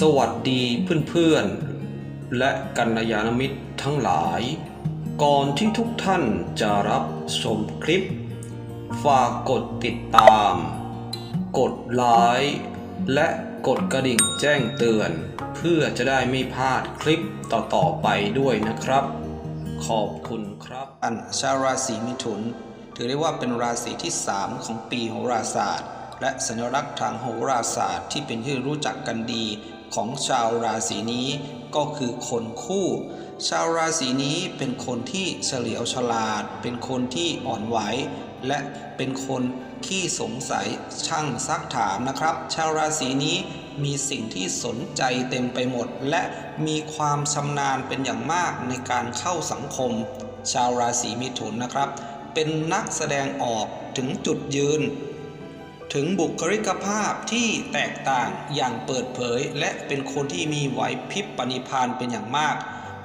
สวัสดีเพื่อนๆ และกัลยาณมิตรทั้งหลาย ก่อนที่ทุกท่านจะรับชมคลิป ฝากกดติดตาม กดไลค์และกดกระดิ่งแจ้งเตือน เพื่อจะได้ไม่พลาดคลิปต่อๆไปด้วยนะครับ ขอบคุณครับอันชาวราศีมิถุน ถือได้ว่าเป็นราศีที่ 3 ของปีโหราศาสตร์ และสัญลักษณ์ทางโหราศาสตร์ที่เป็นที่รู้จักกันดีของชาวราศีนี้ก็คือคนคู่ ชาวราศีนี้เป็นคนที่เฉลียวฉลาด เป็นคนที่อ่อนไหว และเป็นคนขี้สงสัยช่างซักถามนะครับ ชาวราศีนี้มีสิ่งที่สนใจเต็มไปหมด และมีความชำนาญเป็นอย่างมากในการเข้าสังคม ชาวราศีมิถุนนะครับ เป็นนักแสดงออกถึงจุดยืน ถึงบุคลิกภาพที่แตกต่างอย่างเปิดเผย และเป็นคนที่มีไหวพริบปณิพานเป็นอย่างมาก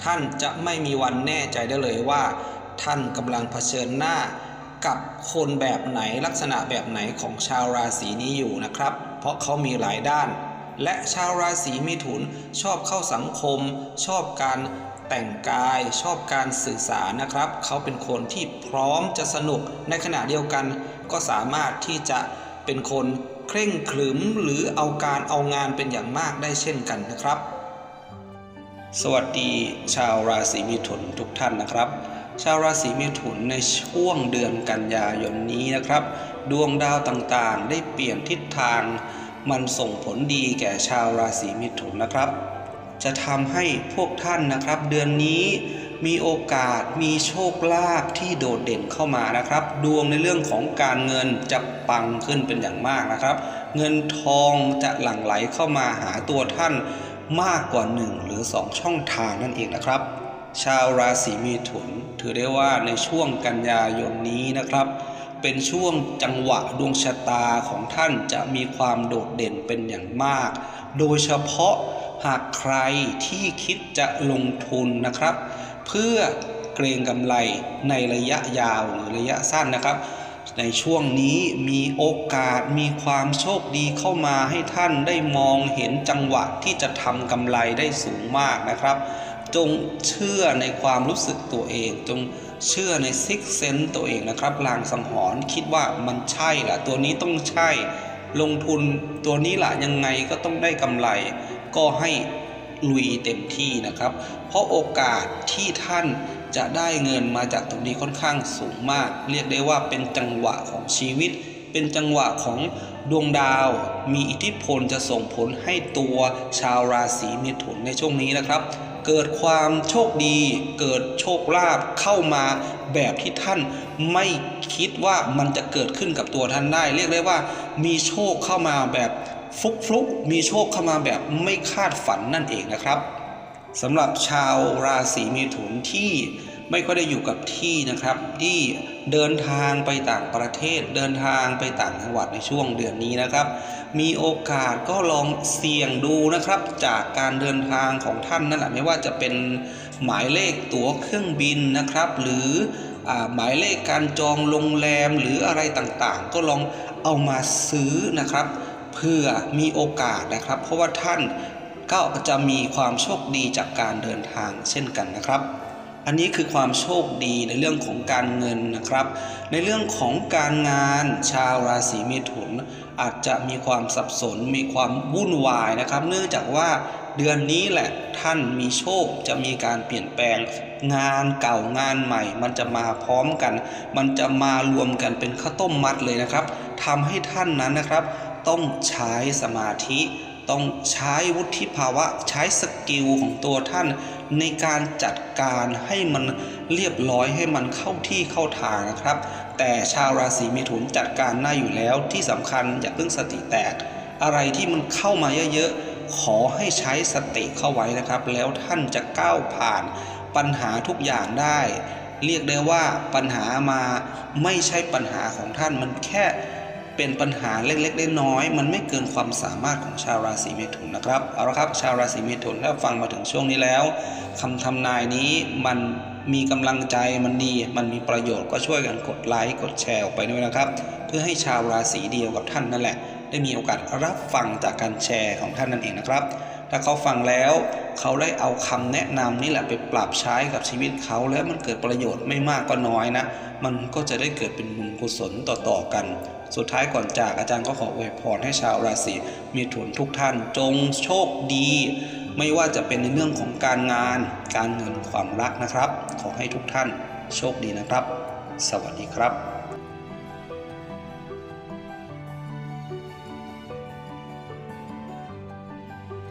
ท่านจะไม่มีวันแน่ใจได้เลยว่า ท่านกำลังเผชิญหน้า กับคนแบบไหนลักษณะแบบไหนของชาวราศีนี้อยู่นะครับ เพราะเขามีหลายด้าน และชาวราศีมิถุนชอบเข้าสังคม ชอบการแต่งกายชอบการสื่อสารนะครับ เขาเป็นคนที่พร้อมจะสนุกในขณะเดียวกัน ก็สามารถที่จะ เป็นคนเคร่งขรึมหรือเอาการเอางานเป็นอย่างมากได้เช่นกันนะครับ สวัสดีชาวราศีมิถุนทุกท่านนะครับ ชาวราศีมิถุนในช่วงเดือนกันยายนนี้นะครับ ดวงดาวต่างๆ ได้เปลี่ยนทิศทาง มันส่งผลดีแก่ชาวราศีมิถุนนะครับ จะทำให้พวกท่านนะครับ เดือนนี้ มีโอกาสมีโชคลาภที่โดดเด่นเข้ามานะครับ ดวงในเรื่องของการเงินจะปังขึ้นเป็นอย่างมากนะครับ เงินทองจะหลั่งไหลเข้ามาหาตัวท่านมากกว่า 1 หรือ 2 ช่องทางนั่นเองนะครับ ชาวราศีมีถุน ถือได้ว่าในช่วงกันยายนนี้นะครับ เป็นช่วงจังหวะดวงชะตาของท่านจะมีความโดดเด่นเป็นอย่างมาก โดยเฉพาะ หากใครที่คิดจะลงทุนนะครับ เพื่อเกรงกำไรในระยะยาวหรือระยะสั้นนะครับ ในช่วงนี้มีโอกาสมีความโชคดีเข้ามาให้ท่านได้มองเห็นจังหวะที่จะทำกำไรได้สูงมากนะครับ จงเชื่อในความรู้สึกตัวเอง จงเชื่อในซิกเซนต์ตัวเองนะครับลางสังหรณ์คิดว่ามันใช่ละตัวนี้ต้องใช่ลงทุนตัวนี้ละยังไงก็ต้องได้กำไร ก็ให้ลุยเต็มที่นะครับ เพราะโอกาสที่ท่านจะได้เงินมาจากตรงนี้ค่อนข้างสูงมาก เรียกได้ว่าเป็นจังหวะของชีวิต เป็นจังหวะของดวงดาว มีอิทธิพลจะส่งผลให้ตัวชาวราศีเมถุนในช่วงนี้นะครับ เกิดความโชคดี เกิดโชคลาภเข้ามาแบบที่ท่านไม่คิดว่ามันจะเกิดขึ้นกับตัวท่านได้ เรียกได้ว่ามีโชคเข้ามาแบบ ฟุกฟลุกมีโชคเข้ามาแบบไม่คาดฝันนั่นเองนะครับสำหรับชาวราศีเมถุนที่ไม่ค่อยได้อยู่กับที่นะครับ ที่เดินทางไปต่างประเทศ เดินทางไปต่างจังหวัดในช่วงเดือนนี้นะครับ มีโอกาสก็ลองเสี่ยงดูนะครับ จากการเดินทางของท่านนั่นแหละไม่ว่าจะเป็นหมายเลขตั๋วเครื่องบินนะครับ หรืออหมายเลขการจองโรงแรมหรืออะไรต่างๆ ก็ลองเอามาซื้อนะครับ เพื่อมีโอกาสนะครับ เพราะว่าท่านก็จะมีความโชคดีจากการเดินทางเช่นกันนะครับ อันนี้คือความโชคดีในเรื่องของการเงินนะครับ ในเรื่องของการงานชาวราศีเมถุน อาจจะมีความสับสน มีความวุ่นวายนะครับ เนื่องจากว่าเดือนนี้แหละท่านมีโชคจะมีการเปลี่ยนแปลงงานเก่างานใหม่ มันจะมาพร้อมกัน มันจะมารวมกันเป็นข้าวต้มมัดเลยนะครับทำให้ท่านนั้นนะครับ ต้องใช้สมาธิ ต้องใช้วุฒิภาวะใช้สกิลของตัวท่าน ในการจัดการให้มันเรียบร้อยให้มันเข้าที่เข้าทางนะครับ แต่ชาวราศีมิถุนจัดการได้อยู่แล้วที่สำคัญอย่าเพิ่งสติแตก อะไรที่มันเข้ามาเยอะๆ ขอให้ใช้สติเข้าไว้นะครับ แล้วท่านจะก้าวผ่านปัญหาทุกอย่างได้เรียกได้ว่าปัญหามาไม่ใช่ปัญหาของท่านมันแค่ เป็นปัญหาเล็กๆน้อยๆมันไม่เกินความสามารถของชาวราศีเมถุนนะครับเอาละครับชาวราศีเมถุนถ้าฟังมาถึงช่วงนี้แล้วคำทำนายนี้มันมีกำลังใจมันดี มันมีประโยชน์ก็ช่วยกันกดไลค์กดแชร์ออกไปด้วยนะครับ เพื่อให้ชาวราศีเดียวกับท่านนั่นแหละ ได้มีโอกาสรับฟังจากการแชร์ของท่านนั่นเองนะครับ ถ้าเขาฟังแล้วเขาได้เอาคำแนะนำนี่แหละไปปรับใช้กับชีวิตเขาแล้วมันเกิดประโยชน์ไม่มากก็น้อยนะ มันก็จะได้เกิดเป็นบุญกุศลต่อๆกัน สุดท้ายก่อนจากอาจารย์ก็ขออวยพรให้ชาวราศีเมถุนทุกท่านจงโชคดี ไม่ว่าจะเป็นในเรื่องของการงาน การเงินความรักนะครับ ขอให้ทุกท่านโชคดีนะครับ สวัสดีครับ